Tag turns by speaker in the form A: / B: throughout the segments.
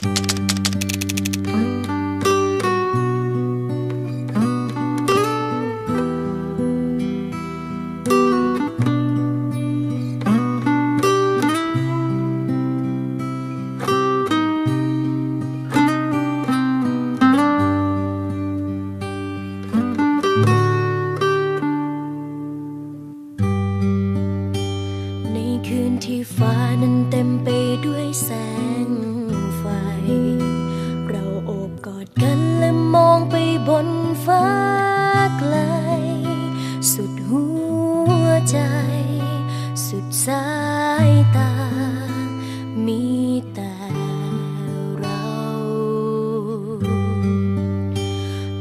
A: ในคืนที่ฟ้านั้นเต็มไปด้วยแสง สุดหัวใจ สุดสายตา มีแต่เรา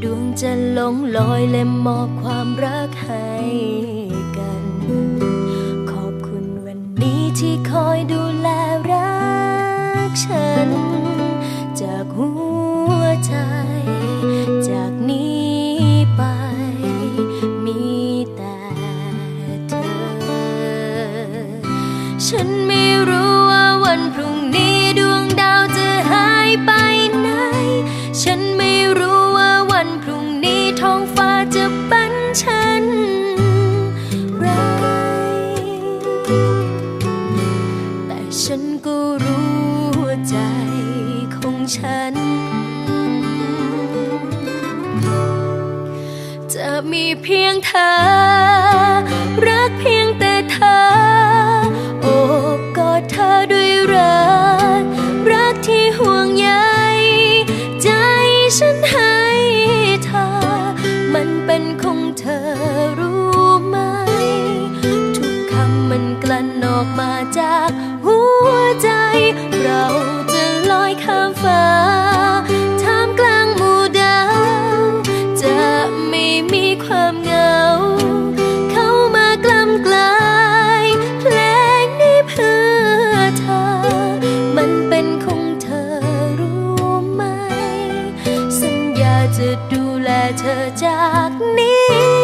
A: ดวงจะลงลอยและมอบความรักให้กัน ขอบคุณวันนี้ที่คอยดูแลรักฉัน จากหัวใจ ฉันไม่รู้ว่าวันพรุ่งนี้ดวงดาวจะหายไปไหน ฉันไม่รู้ว่าวันพรุ่งนี้ท้องฟ้าจะบันฉันไรแต่ฉันก็รู้ว่าใจของฉัน จะมีเพียงเธอรัก จะดูแลเธอจากนี้